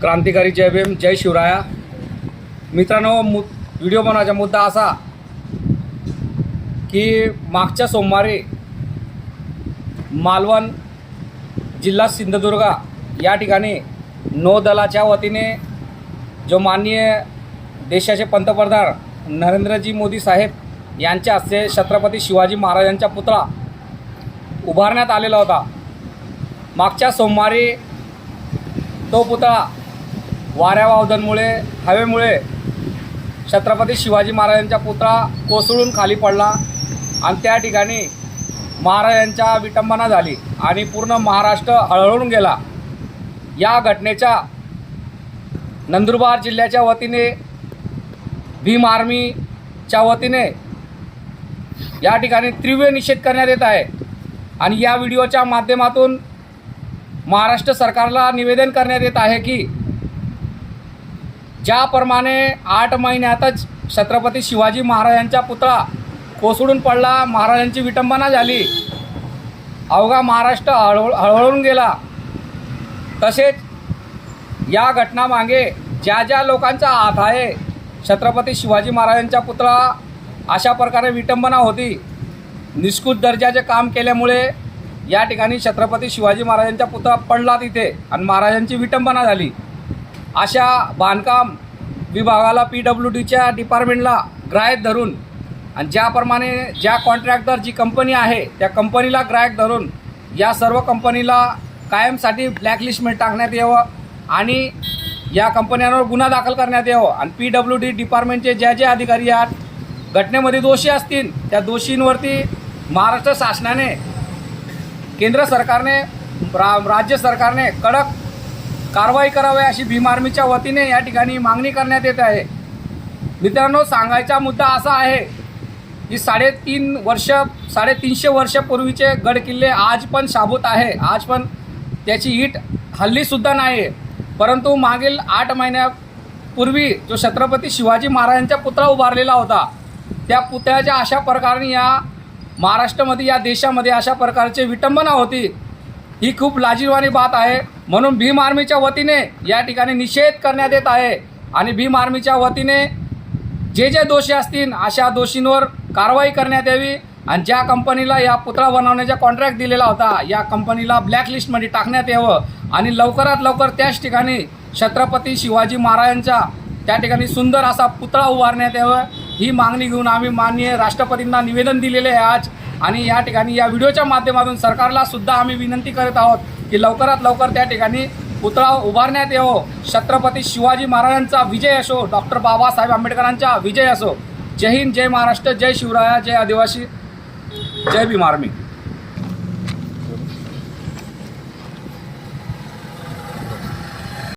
क्रांतिकारी जय भीम जय शिवराया। मित्रांनो मु व्हिडिओ बनवायचा मुद्दा असा की मागच्या सोमवारी मालवण जिल्हा सिंधुदुर्ग या ठिकाणी नौदलाच्या वतीने जो माननीय देशाचे पंतप्रधान नरेंद्रजी मोदी साहेब यांच्या हस्ते छत्रपती शिवाजी महाराजांचा पुतळा उभारण्यात आलेला होता. मागच्या सोमवारी तो पुतळा वाऱ्यावावदनमुळे हवेमुळे छत्रपती शिवाजी महाराजांचा पुतळा कोसळून खाली पडला आणि त्या ठिकाणी महाराजांच्या विटंबना झाली आणि पूर्ण महाराष्ट्र हळहळून गेला. या घटनेच्या नंदुरबार जिल्ह्याच्या वतीने भीम आर्मीच्या वतीने या ठिकाणी तीव्र निषेध करण्यात येत आहे. आणि या व्हिडिओच्या माध्यमातून महाराष्ट्र सरकारला निवेदन करण्यात येत आहे की ज्याप्रमाणे आठ महिन्यातच छत्रपती शिवाजी महाराजांचा पुतळा कोसळून पडला महाराजांची विटंबना झाली अवघा महाराष्ट्र हळहळ हळहळून गेला. तसेच या घटनामागे ज्या ज्या लोकांचा हात आहे छत्रपती शिवाजी महाराजांचा पुतळा अशा प्रकारे विटंबना होती. निष्कृत दर्जाचे काम केल्यामुळे या ठिकाणी छत्रपती शिवाजी महाराजांचा पुतळा पडला तिथे आणि महाराजांची विटंबना झाली. अशा बांधकाम विभागाला पी डब्ल्यू डीच्या डिपार्टमेंटला ग्राहक धरून आणि ज्याप्रमाणे ज्या कॉन्ट्रॅक्टर जी कंपनी आहे त्या कंपनीला ग्राहक धरून या सर्व कंपनीला कायमसाठी ब्लॅकलिस्टमध्ये टाकण्यात यावं आणि या कंपन्यांवर गुन्हा दाखल करण्यात यावं. आणि पी डब्ल्यू डी डिपार्टमेंटचे ज्या जे अधिकारी आहेत घटनेमध्ये दोषी असतील त्या दोषींवरती महाराष्ट्र शासनाने केंद्र सरकारने रा राज्य सरकारने कडक कारवाई करावी अशी भीम आर्मीच्या वतीने या ठिकाणी मागणी करण्यात येत आहे. मित्रांनो सांगायचा मुद्दा असा आहे की साडेतीन वर्ष साडेतीनशे वर्षापूर्वीचे गड किल्ले आज पण शाबूत आहे. आज पण त्याची ईट हल्लीसुद्धा नाही आहे परंतु मागील आठ महिन्यापूर्वी जो छत्रपती शिवाजी महाराजांचा पुतळा उभारलेला होता त्या पुतळ्याच्या अशा प्रकारे या महाराष्ट्रामध्ये या देशामध्ये अशा प्रकारची विटंबना होती. ही खूप लाजीवानी बात आहे. म्हणून भीम आर्मीच्या वतीने या ठिकाणी निषेध करण्यात येत आहे. आणि भीम आर्मीच्या वतीने जे जे दोषी असतील अशा दोषींवर कारवाई करण्यात यावी. आणि ज्या कंपनीला या पुतळा बनवण्याचा कॉन्ट्रॅक्ट दिलेला होता या कंपनीला ब्लॅकलिस्टमध्ये टाकण्यात यावं. आणि लवकरात लवकर त्याच ठिकाणी छत्रपती शिवाजी महाराजांचा त्या ठिकाणी सुंदर असा पुतळा उभारण्यात यावं. ही मागणी घेऊन आम्ही माननीय राष्ट्रपतींना निवेदन दिलेले आहे आज. आणि या ठिकाणी या व्हिडिओच्या माध्यमातून सरकारला सुद्धा आम्ही विनंती करत आहोत की लवकरात लवकर त्या ठिकाणी पुतळा उभारण्यात येवो. छत्रपती शिवाजी महाराजांचा विजय असो डॉक्टर बाबासाहेब आंबेडकरांचा विजय असो. जय हिंद जय महाराष्ट्र जय शिवराया जय आदिवासी जय भीम आर्मी.